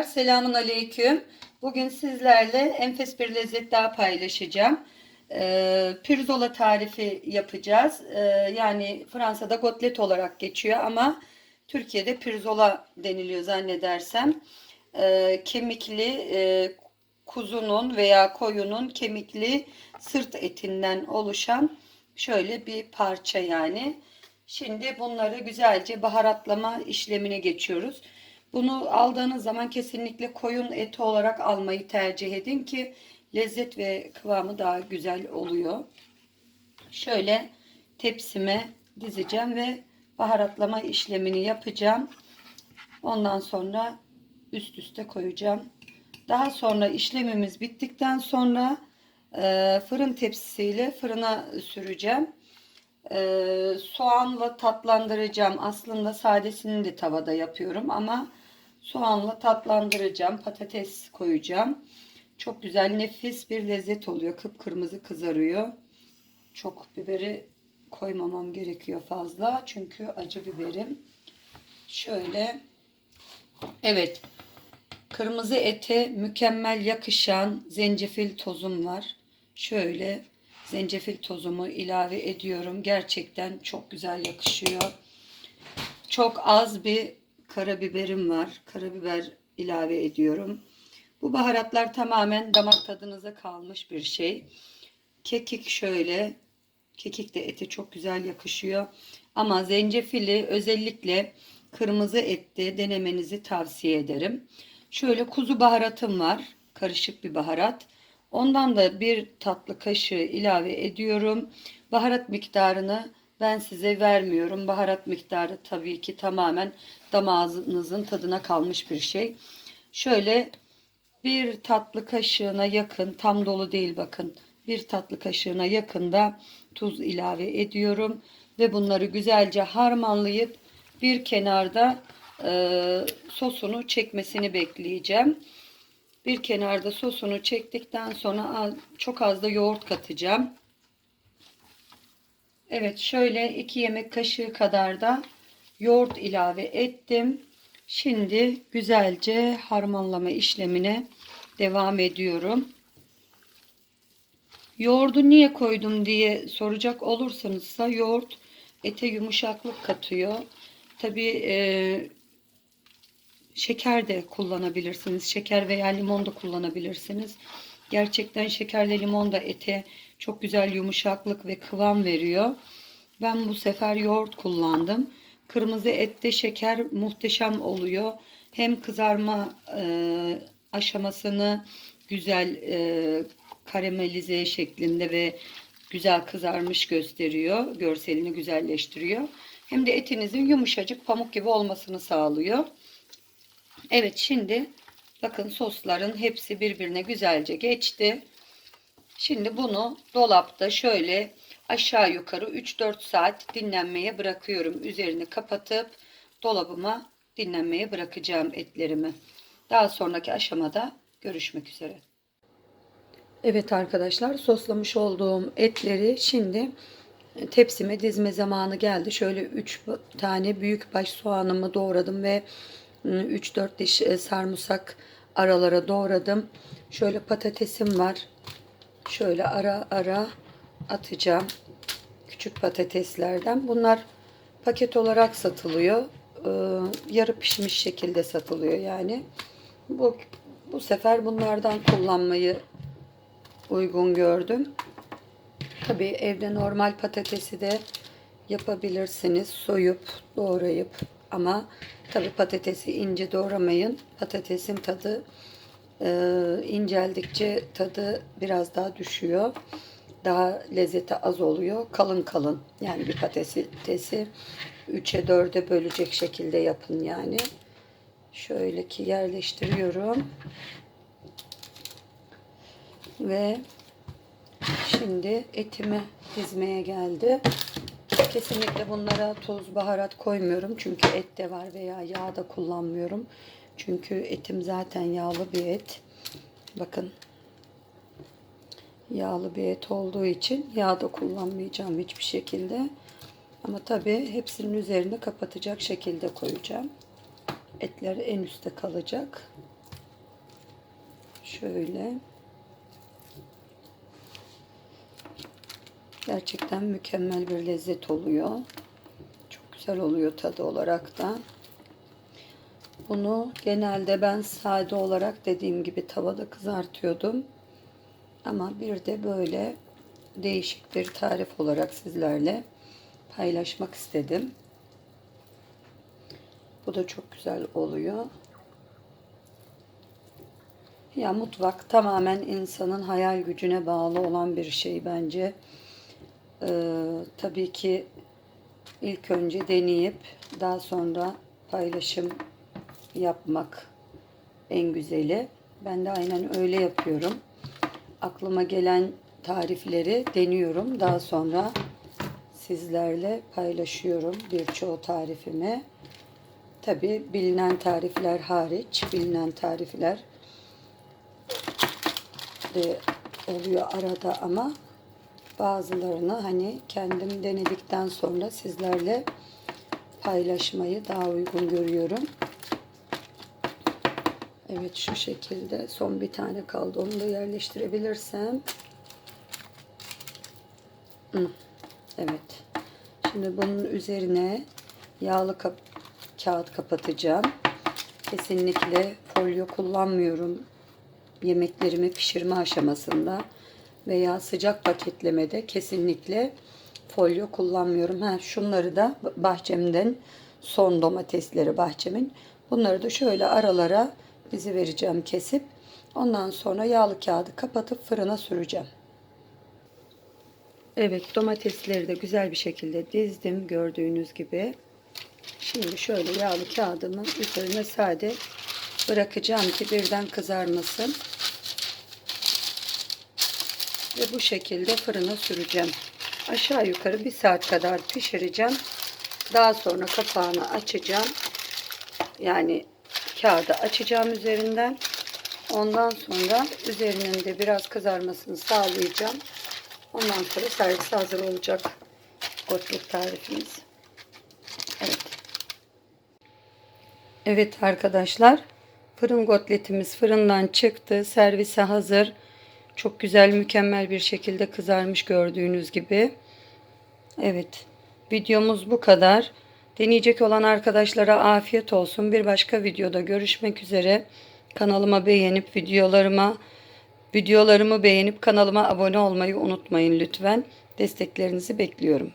Arkadaşlar selamun aleyküm. Bugün sizlerle enfes bir lezzet daha paylaşacağım. Ee, pirzola tarifi yapacağız. Ee, yani Fransa'da gotlet olarak geçiyor ama Türkiye'de pirzola deniliyor zannedersem. Ee, kemikli e, kuzunun veya koyunun kemikli sırt etinden oluşan şöyle bir parça yani. Şimdi bunları güzelce baharatlama işlemine geçiyoruz. Bunu aldığınız zaman kesinlikle koyun eti olarak almayı tercih edin ki lezzet ve kıvamı daha güzel oluyor. Şöyle tepsime dizeceğim ve baharatlama işlemini yapacağım. Ondan sonra üst üste koyacağım. Daha sonra işlemimiz bittikten sonra e, fırın tepsisiyle fırına süreceğim. E, soğanla tatlandıracağım. Aslında sadesini de tavada yapıyorum ama soğanla tatlandıracağım. Patates koyacağım. Çok güzel nefis bir lezzet oluyor. Kıpkırmızı kızarıyor. Çok biberi koymamam gerekiyor fazla. Çünkü acı biberim. Şöyle. Evet. Kırmızı ete mükemmel yakışan zencefil tozum var. Şöyle zencefil tozumu ilave ediyorum. Gerçekten çok güzel yakışıyor. Çok az bir karabiberim var. Karabiber ilave ediyorum. Bu baharatlar tamamen damak tadınıza kalmış bir şey. Kekik şöyle. Kekik de ete çok güzel yakışıyor. Ama zencefili özellikle kırmızı ette denemenizi tavsiye ederim. Şöyle kuzu baharatım var. Karışık bir baharat. Ondan da bir tatlı kaşığı ilave ediyorum. Baharat miktarını ben size vermiyorum. Baharat miktarı tabii ki tamamen damağınızın tadına kalmış bir şey. Şöyle bir tatlı kaşığına yakın, tam dolu değil bakın. Bir tatlı kaşığına yakın da tuz ilave ediyorum. Ve bunları güzelce harmanlayıp bir kenarda e, sosunu çekmesini bekleyeceğim. Bir kenarda sosunu çektikten sonra çok az da yoğurt katacağım. Evet şöyle 2 yemek kaşığı kadar da yoğurt ilave ettim. Şimdi güzelce harmanlama işlemine devam ediyorum. Yoğurdu niye koydum diye soracak olursanızsa yoğurt ete yumuşaklık katıyor. Tabi e, şeker de kullanabilirsiniz. Şeker veya limon da kullanabilirsiniz. Gerçekten şekerle limon da ete çok güzel yumuşaklık ve kıvam veriyor. Ben bu sefer yoğurt kullandım. Kırmızı ette şeker muhteşem oluyor. Hem kızarma e, aşamasını güzel e, karamelize şeklinde ve güzel kızarmış gösteriyor. Görselini güzelleştiriyor. Hem de etinizin yumuşacık pamuk gibi olmasını sağlıyor. Evet şimdi bakın sosların hepsi birbirine güzelce geçti. Şimdi bunu dolapta şöyle aşağı yukarı 3-4 saat dinlenmeye bırakıyorum. Üzerini kapatıp dolabıma dinlenmeye bırakacağım etlerimi. Daha sonraki aşamada görüşmek üzere. Evet arkadaşlar soslamış olduğum etleri şimdi tepsime dizme zamanı geldi. Şöyle 3 tane büyük baş soğanımı doğradım ve 3-4 diş e, sarımsak aralara doğradım. Şöyle patatesim var. Şöyle ara ara atacağım. Küçük patateslerden. Bunlar paket olarak satılıyor. Ee, yarı pişmiş şekilde satılıyor yani. Bu bu sefer bunlardan kullanmayı uygun gördüm. Tabii evde normal patatesi de yapabilirsiniz. Soyup, doğrayıp ama tabii patatesi ince doğramayın. Patatesin tadı e, inceldikçe tadı biraz daha düşüyor. Daha lezzeti az oluyor. Kalın kalın. Yani bir patatesi 3'e 4'e bölecek şekilde yapın yani. Şöyle ki yerleştiriyorum. Ve şimdi etimi dizmeye geldi. Kesinlikle bunlara tuz, baharat koymuyorum. Çünkü et de var veya yağ da kullanmıyorum. Çünkü etim zaten yağlı bir et. Bakın. Yağlı bir et olduğu için yağ da kullanmayacağım hiçbir şekilde. Ama tabii hepsinin üzerine kapatacak şekilde koyacağım. Etler en üstte kalacak. Şöyle. Gerçekten mükemmel bir lezzet oluyor. Çok güzel oluyor tadı olarak da. Bunu genelde ben sade olarak dediğim gibi tavada kızartıyordum. Ama bir de böyle değişik bir tarif olarak sizlerle paylaşmak istedim. Bu da çok güzel oluyor. Ya mutfak tamamen insanın hayal gücüne bağlı olan bir şey bence. Ee, tabii ki ilk önce deneyip daha sonra paylaşım yapmak en güzeli. Ben de aynen öyle yapıyorum. Aklıma gelen tarifleri deniyorum. Daha sonra sizlerle paylaşıyorum birçoğu tarifimi. Tabi bilinen tarifler hariç, bilinen tarifler de oluyor arada ama bazılarını hani kendim denedikten sonra sizlerle paylaşmayı daha uygun görüyorum. Evet şu şekilde son bir tane kaldı. Onu da yerleştirebilirsem. Evet. Şimdi bunun üzerine yağlı kap kağıt kapatacağım. Kesinlikle folyo kullanmıyorum. Yemeklerimi pişirme aşamasında veya sıcak paketlemede kesinlikle folyo kullanmıyorum. Ha, şunları da bahçemden son domatesleri bahçemin. Bunları da şöyle aralara dizi vereceğim kesip. Ondan sonra yağlı kağıdı kapatıp fırına süreceğim. Evet domatesleri de güzel bir şekilde dizdim gördüğünüz gibi. Şimdi şöyle yağlı kağıdımın üzerine sade bırakacağım ki birden kızarmasın. Ve bu şekilde fırına süreceğim. Aşağı yukarı bir saat kadar pişireceğim. Daha sonra kapağını açacağım. Yani kağıdı açacağım üzerinden. Ondan sonra üzerinin de biraz kızarmasını sağlayacağım. Ondan sonra servis hazır olacak gotlet tarifimiz. Evet. Evet arkadaşlar. Fırın gotletimiz fırından çıktı. Servise hazır. Çok güzel mükemmel bir şekilde kızarmış gördüğünüz gibi. Evet. Videomuz bu kadar. Deneyecek olan arkadaşlara afiyet olsun. Bir başka videoda görüşmek üzere. Kanalıma beğenip videolarıma videolarımı beğenip kanalıma abone olmayı unutmayın lütfen. Desteklerinizi bekliyorum.